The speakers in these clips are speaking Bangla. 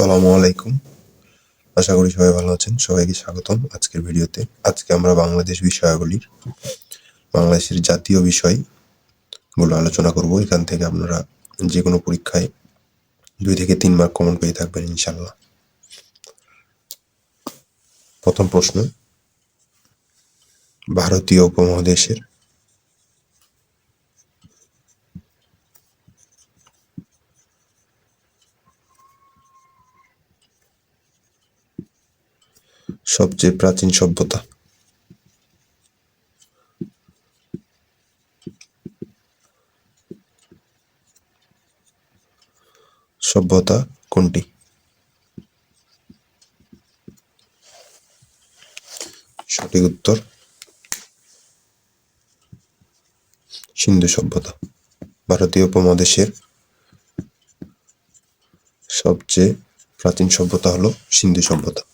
আসসালামু আলাইকুম। আশা করি সবাই ভালো আছেন। সবাইকে স্বাগতম আজকের ভিডিওতে। আজকে আমরা বাংলাদেশ বিষয়াবলীর, বাংলাদেশের জাতীয় বিষয়গুলো আলোচনা করব। এখান থেকে আপনারা যে কোনো পরীক্ষায় দুই থেকে তিন মার্ক কমন পেয়ে থাকবেন ইনশাল্লাহ প্রথম প্রশ্ন, ভারতীয় উপমহাদেশের সবচেয়ে প্রাচীন সভ্যতা। সভ্যতা কোনটি? সঠিক উত্তর সিন্ধু সভ্যতা। ভারতীয় উপমহাদেশের সবচেয়ে প্রাচীন সভ্যতা হলো সিন্ধু সভ্যতা।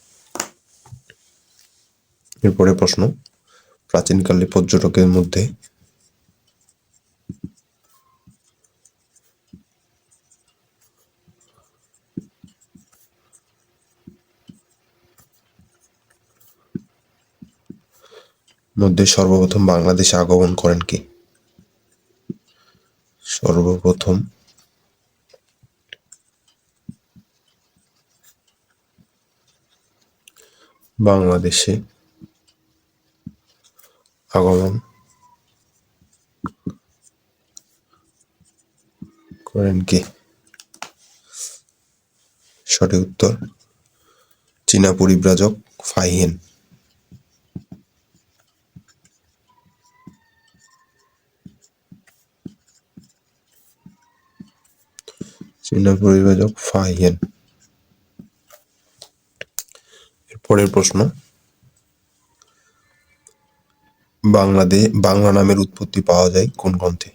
এরপরে প্রশ্ন প্রাচীনকালে পর্যটকের মধ্যে মধ্যে সর্বপ্রথম বাংলাদেশে আগমন করেন কে? সর্বপ্রথম বাংলাদেশে আগমন করেন কে সঠিক উত্তর চীনা পরিব্রাজক ফাইহেন চীনা পরিব্রাজক ফাইহেন পরের প্রশ্ন বাংলাদেশ বাংলা নামের উৎপত্তি পাওয়া যায় কোন গ্রন্থে?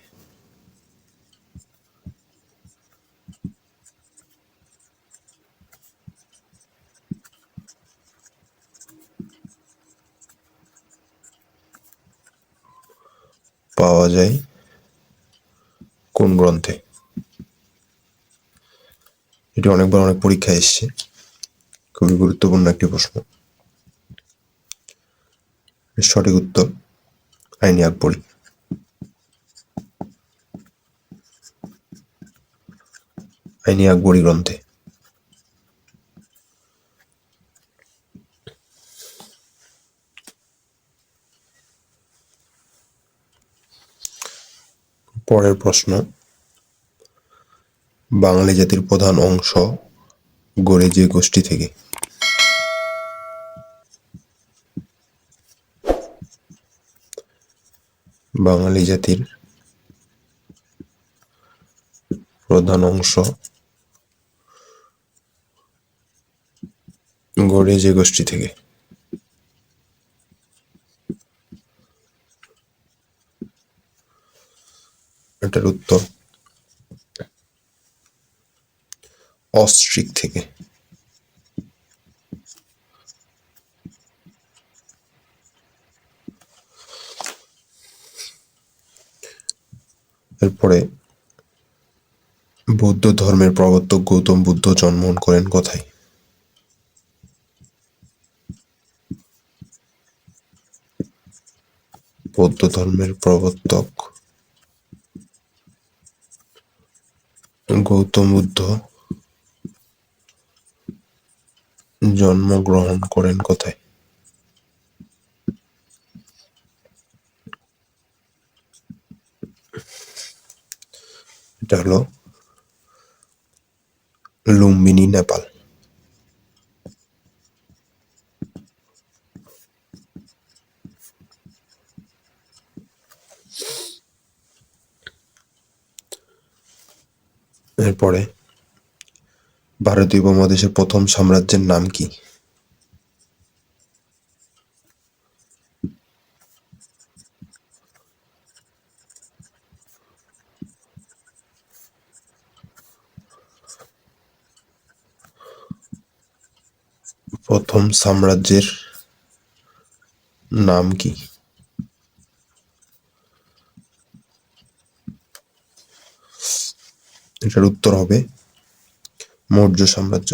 পাওয়া যায় কোন গ্রন্থে? এটি অনেকবার অনেক পরীক্ষায় এসছে। খুবই গুরুত্বপূর্ণ একটি প্রশ্ন। সঠিক উত্তর আইনি আকবরী আইনি আকবরী গ্রন্থে। পরের প্রশ্ন, বাঙালি জাতির প্রধান অংশ গড়ে যে গোষ্ঠী থেকে? বাঙালি জাতির প্রধান অংশ। গড়ে যে গোষ্ঠী থেকে। এটার উত্তর অস্ট্রিক থেকে। এরপরে বৌদ্ধ ধর্মের প্রবর্তক গৌতম বুদ্ধ জন্মগ্রহণ করেন কোথায়? বৌদ্ধ ধর্মের প্রবর্তক গৌতম বুদ্ধ জন্মগ্রহণ করেন কোথায়? এটা হলো লুম্বিনী নেপাল। এরপরে ভারতীয় উপমহাদেশের প্রথম সাম্রাজ্যের নাম কি? প্রথম সাম্রাজ্যের নাম কি? এটার উত্তর হবে মৌর্য সাম্রাজ্য।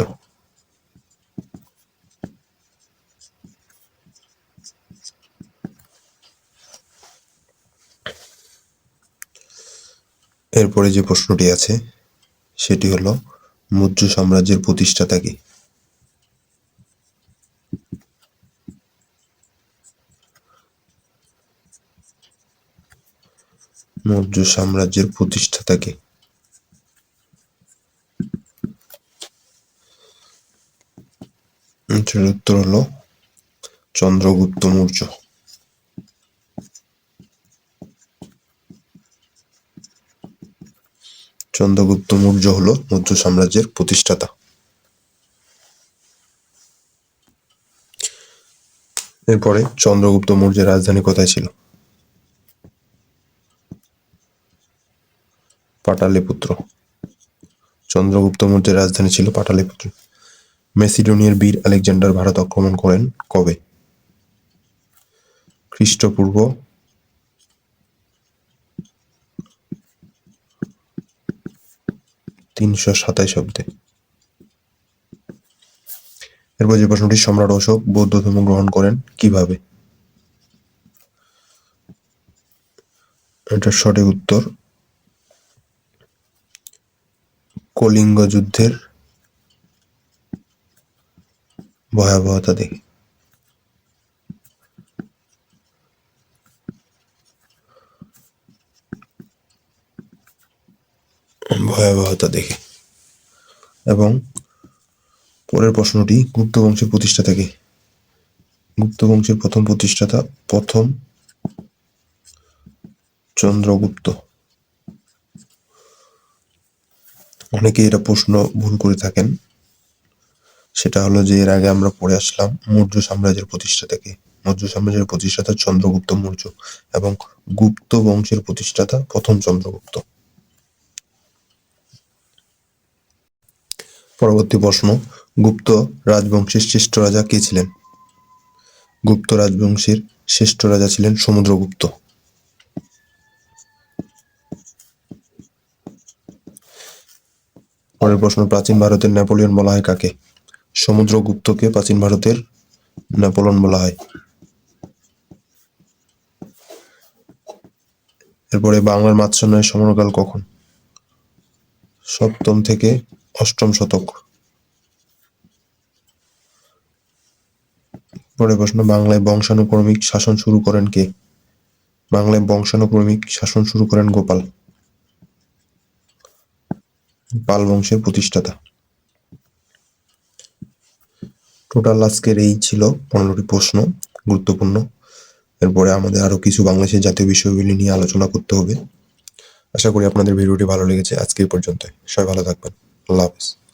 এরপরে যে প্রশ্নটি আছে, সেটি হলো, মৌর্য সাম্রাজ্যের প্রতিষ্ঠাতা কে? মৌর্য সাম্রাজ্যের প্রতিষ্ঠাতা কে উত্তর হলো চন্দ্রগুপ্ত মৌর্য। চন্দ্রগুপ্ত মৌর্য হলো মৌর্য সাম্রাজ্যের প্রতিষ্ঠাতা। এরপরে চন্দ্রগুপ্ত মৌর্যের রাজধানী কোথায় ছিল? পাটালিপুত্র। চন্দ্রগুপ্ত মৌর্যের রাজধানী ছিল পাটালিপুত্র। মেসিডোনিয়ার বীর আলেকজান্ডার ভারত আক্রমণ করেন কবে? খ্রিস্টপূর্ব তিনশো সাতাইশ অব্দে। এরপর যে প্রশ্নটি, সম্রাট অশোক বৌদ্ধ ধর্ম গ্রহণ করেন কীভাবে? এটার সঠিক উত্তর কলিঙ্গ যুদ্ধের ভয়াবহতা দেখে। ভয়াবহতা দেখে। এবং পরের প্রশ্নটি, গুপ্ত বংশের প্রতিষ্ঠাতা কে গুপ্ত বংশের প্রথম প্রতিষ্ঠাতা প্রথম চন্দ্রগুপ্ত। অনেকে এটা প্রশ্ন ভুল করে থাকেন। সেটা হলো যে এর আগে আমরা পড়ে আসলাম মৌর্য সাম্রাজ্যের প্রতিষ্ঠাতাকে মৌর্য সাম্রাজ্যের প্রতিষ্ঠাতা চন্দ্রগুপ্ত মৌর্য এবং গুপ্ত বংশের প্রতিষ্ঠাতা প্রথম চন্দ্রগুপ্ত। পরবর্তী প্রশ্ন, গুপ্ত রাজবংশের শ্রেষ্ঠ রাজা কে ছিলেন? গুপ্ত রাজবংশের শ্রেষ্ঠ রাজা ছিলেন সমুদ্রগুপ্ত। পরের প্রশ্ন, প্রাচীন ভারতের নেপোলিয়ন বলা হয় কাকে? সমুদ্রগুপ্তকে প্রাচীন ভারতের নেপোলিয়ন বলা হয়। এরপরে বাংলার মাৎস্যন্যায়ের সমরকাল কখন? সপ্তম থেকে অষ্টম শতক। পরের প্রশ্ন, বাংলায় বংশানুক্রমিক শাসন শুরু করেন কে? বাংলায় বংশানুক্রমিক শাসন শুরু করেন গোপাল। পাল বংশের প্রতিষ্ঠাতা। টোটাল আজকের এই ছিল পনেরোটি প্রশ্ন, গুরুত্বপূর্ণ। এরপরে আমাদের আরও কিছু বাংলাদেশের জাতীয় বিষয়গুলি নিয়ে আলোচনা করতে হবে। আশা করি আপনাদের ভিডিওটি ভালো লেগেছে। আজকে এই পর্যন্ত সবাই ভালো থাকবেন। আল্লাহ হাফেজ।